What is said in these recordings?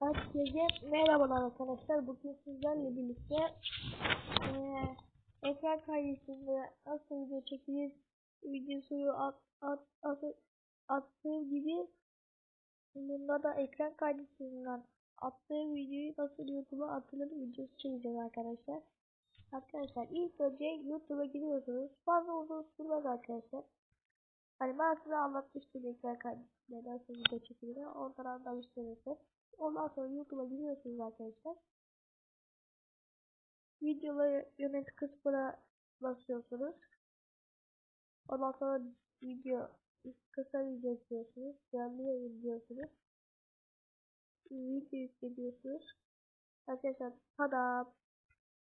Herkese merhabalar arkadaşlar. Bugün sizlerle birlikte eee ekran kaydısında nasıl video çekilir videosu at, at, at, attığım gibi bunda da ekran kaydısından attığım videoyu nasıl YouTube'a atılır videosu çekeceğiz arkadaşlar. Arkadaşlar ilk önce YouTube'a giriyorsunuz. Fazla uzun sürmez arkadaşlar. Hani ben size anlatmıştım ekran kaydısında nasıl video çekilir. Oradan anlamışsınızdır. Ondan sonra YouTube'a giriyorsunuz arkadaşlar. Videoları yönet kısmına basıyorsunuz. Ondan sonra video kısa video istiyorsunuz. Canlı yayın diyorsunuz. Video yükleniyorsunuz. Arkadaşlar tada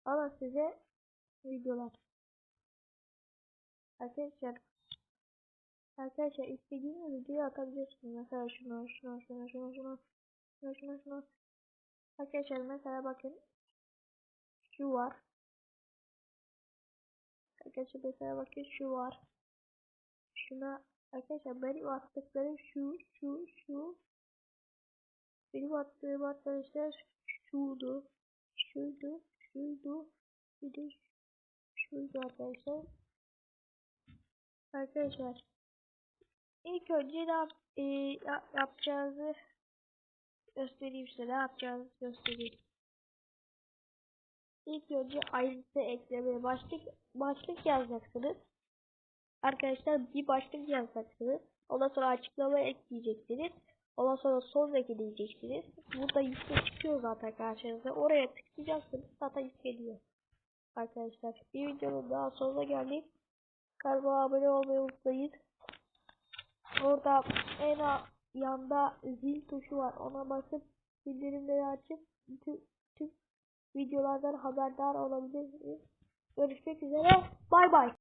ama size videolar. Arkadaşlar Arkadaşlar istediğiniz videoyu atabilirsiniz. Mesela şunu, şunu, şunu, şunu, şunu, şunu, şunu. Arkadaşlar mesela bakın. Şu var. Arkadaşlar mesela bakın şu var. Şuna arkadaşlar benim attıklarım şu, şu, şu. Benim attığım arkadaşlar şuydu. Şuydu, şuydu. Bir de şuydu arkadaşlar. Arkadaşlar ilk önce ne yap e, ya- yapacağınızı göstereyim size ne yapacağınızı göstereyim. İlk önce ayrıntı eklemeye başlık başlık yazacaksınız. Arkadaşlar bir başlık yazacaksınız. Ondan sonra açıklama ekleyeceksiniz. Ondan sonra son ekleyeceksiniz. Burada liste çıkıyor zaten karşınıza. Oraya tıklayacaksınız. Zaten yükleniyor. Arkadaşlar bir videonun daha sonuna geldik. Kanalıma abone olmayı unutmayın. Orada en yanda zil tuşu var. Ona basıp bildirimleri açıp tüm, tüm videolardan haberdar olabilirsiniz. Görüşmek üzere. Bay bay.